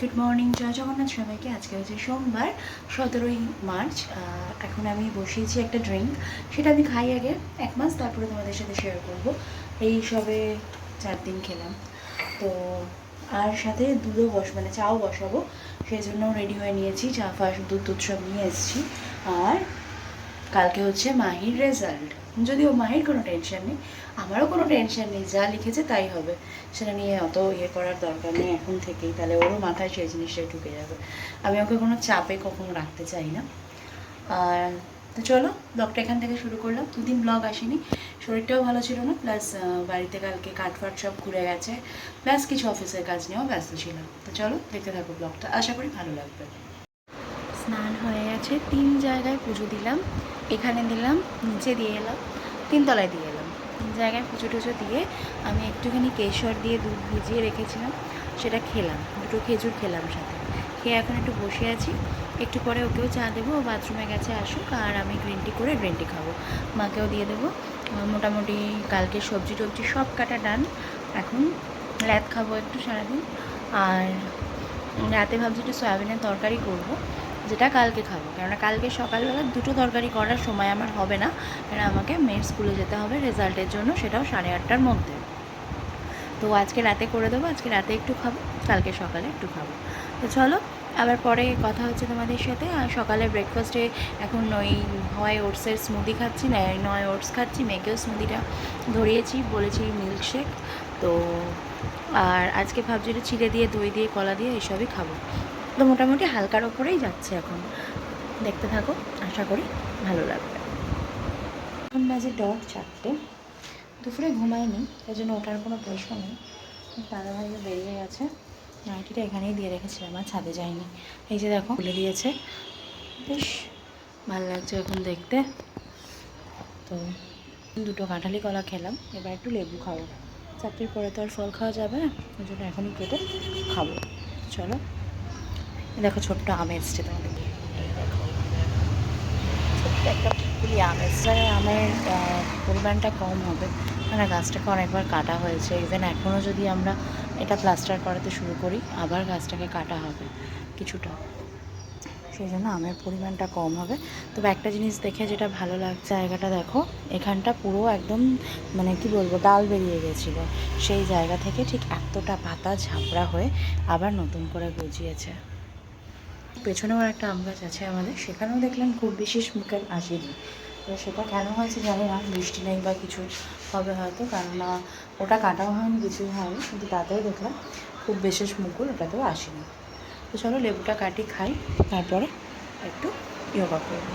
Good morning জয় জগন্নাথ সবাইকে। আজকে হচ্ছে সোমবার, সতেরোই মার্চ। এখন আমি বসিয়েছি একটা ড্রিঙ্ক। সেটা আমি খাই আগে এক মাস, তারপরে তোমাদের সাথে শেয়ার করব। এই সবে চার দিন খেলাম। তো আর সাথে দুধও বস মানে চাও বসাবো। সেই জন্য রেডি হয়ে নিয়েছি। চা ফাস দুধ দুধ সব নিয়ে এসেছি। আর কালকে হচ্ছে মাহির রেজাল্ট যদিও মাহির কোনো টেনশন নেই, আমারও কোনো টেনশন নেই, যা লিখেছে তাই হবে। সেটা নিয়ে অত ইয়ে করার দরকার নেই এখন থেকেই, তাহলে ওরও মাথায় সেই জিনিসটাই ঢুকে যাবে। আমি ওকে কোনো চাপে কখনো রাখতে চাই না। আর তো চলো ব্লগটা এখান থেকে শুরু করলাম। দুদিন ব্লগ আসেনি, শরীরটাও ভালো ছিল না প্লাস বাড়িতে কালকে কাঠফাট সব ঘুরে গেছে প্লাস কিছু অফিসের কাজ নিয়েও ব্যস্ত ছিলাম। তো চলো, দেখতে থাকো ব্লগটা আশা করি ভালো লাগবে। স্নান হয়ে গেছে, তিন জায়গায় পুজো দিলাম। এখানে দিলাম নিচে দিয়ে এলাম, তিনতলায় দিয়ে এলাম। জায়গায় কুচো টুচো দিয়ে আমি একটুখানি কেশর দিয়ে দুধ ভিজিয়ে রেখেছিলাম, সেটা খেলাম, দুটো খেজুর খেলাম সাথে। খেয়ে এখন একটু বসে আছি, একটু পরে ওকেও চা দেবো, ও বাথরুমে গেছে, আসুক, আর আমি গ্রিন টি করে গ্রিন টি খাব। মাকেও দিয়ে দেবো। মোটামুটি কালকে সবজি টবজি সব কাটা ডান এখন ল্যাদ খাব একটু সারাদিন। আর রাতে ভাবছি একটু সয়াবিনের তরকারি করব। যেটা কালকে খাব। কেননা কালকে সকালবেলা দুটো তরকারি করার সময় আমার হবে না। কারণ আমাকে মেয়ের স্কুলে যেতে হবে রেজাল্টের জন্য, সেটাও সাড়ে আটটার মধ্যে। তো আজকে রাতে করে দেবো, আজকে রাতে একটু খাব, কালকে সকালে একটু খাব। তো চলো, আবার পরে কথা হচ্ছে তোমাদের সাথে। আর সকালে ব্রেকফাস্টে এখন ওই হয় ওটসের স্মুদি খাচ্ছি, না, নয় ওটস খাচ্ছি মেয়েকেও স্মুদিটা ধরিয়েছি, বলেছি মিল্কশেক তো আর আজকে ভাবছি চিড়ে দিয়ে, দই দিয়ে, কলা দিয়ে, এসবই খাব। তো মোটামুটি হালকার ওপরেই যাচ্ছে এখন। দেখতে থাকো, আশা করি ভালো লাগবে। এখন বাজে ডট চারটে। দুপুরে ঘুমায়নি তাই জন্য ওঠার কোনো প্রশ্ন নেই। দাদা ভাইও বেরিয়ে গেছে নাইটিটা এখানেই দিয়ে রেখেছিলাম, আর ছাদে যায়নি। এই যে দেখো, খুলে দিয়েছে। বেশ, ভালো লাগছে এখন দেখতে। তো দুটো কাঁঠালি কলা খেলাম, এবার একটু লেবু খাব। চারটের পরে তো আর ফল খাওয়া যাবে না, ওই জন্য এখনই কেটে খাব। চলো। দেখো ছোট্ট আম এসছে তোমাদের ছোট্ট একটা এসছে। আমের পরিমাণটা কম হবে। মানে গাছটাকে অনেকবার কাটা হয়েছে। ইভেন এখনও যদি আমরা এটা প্লাস্টার করাতে শুরু করি, আবার গাছটাকে কাটা হবে কিছুটা। সেই জন্য আমের পরিমাণটা কম হবে। তবে একটা জিনিস দেখে যেটা ভালো লাগছে জায়গাটা দেখো, এখানটা পুরো একদম মানে কি বলব, ডাল বেরিয়ে গেছিল। সেই জায়গা থেকে ঠিক এতটা পাতা ঝাপড়া হয়ে আবার নতুন করে গজিয়েছে। পেছনেও একটা আম গাছ আছে আমাদের, সেখানেও দেখলাম খুব বেশি মুখের আসেনি। তো সেটা কেন হয়েছে জানি না, বৃষ্টি নেই বা কিছু হবে হয়তো কেননা ওটা কাটাও হয়নি, কিছুই হয়নি, কিন্তু তাতেও দেখলাম খুব বিশেষ মুকুল ওটাতেও আসেনি। তো চলো লেবুটা কাটি খাই, তারপরে একটু ইয়োগা করব।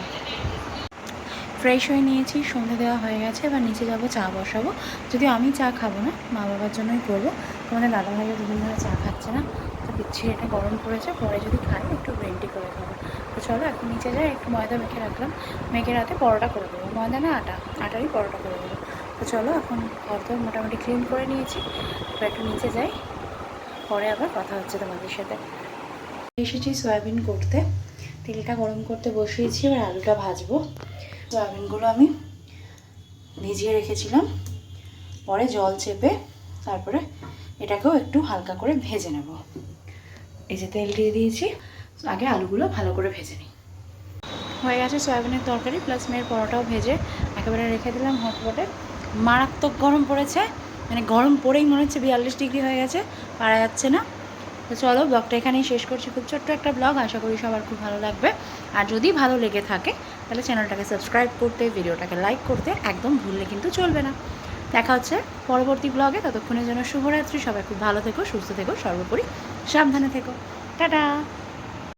ফ্রেশ হয়ে নিয়েছি, সন্ধে দেওয়া হয়ে গেছে, এবার নিচে যাব, চা বসাবো। যদিও আমি চা খাব না, মা বাবার জন্যই করব। তোমাদের দাদা ভাইও দুদিন ধরে চা খাচ্ছে না, তো পিচ্ছি এটা গরম পড়েছে পরে যদি খাই, একটু গ্রিন করে খাব। তো চলো, এখন নিচে যাই, একটু ময়দা মেখে রাখলাম। মেখে রাতে পরোটা করে দেবো। ময়দা না আটা, আটারই পরোটা করে দেবো। তো চলো, এখন ঘর তো মোটামুটি ক্লিন করে নিয়েছি। এবার একটু নিচে যাই, পরে আবার কথা হচ্ছে তোমাদের সাথে। এসেছি সয়াবিন করতে। তেলটা গরম করতে বসিয়েছি, এবার আলুটা ভাজবো। সয়াবিনগুলো আমি ভিজিয়ে রেখেছিলাম। পরে জল চেপে তারপরে এটাকেও একটু হালকা করে ভেজে নেব। এই যে তেল দিয়ে দিয়েছি, আগে আলুগুলো ভালো করে ভেজে নিই। হয়ে গেছে সয়াবিনের তরকারি প্লাস মেয়ের পরোটাও ভেজে একেবারে রেখে দিলাম হটপটে। মারাত্মক গরম পড়েছে মানে গরম পড়েই মনে হচ্ছে বিয়াল্লিশ ডিগ্রি হয়ে গেছে, পারা যাচ্ছে না। তো চলো ব্লগটা এখানেই শেষ করছি। খুব ছোট্ট একটা ব্লগ আশা করি সবার খুব ভালো লাগবে। আর যদি ভালো লেগে থাকে তাহলে চ্যানেলটাকে সাবস্ক্রাইব করতে, ভিডিওটাকে লাইক করতে একদম ভুললে কিন্তু চলবে না। দেখা হচ্ছে পরবর্তী ব্লগে ততক্ষণের জন্য শুভরাত্রি। সবাই খুব ভালো থেকো, সুস্থ থেকো, সর্বোপরি সাবধানে থেকো। টাটা!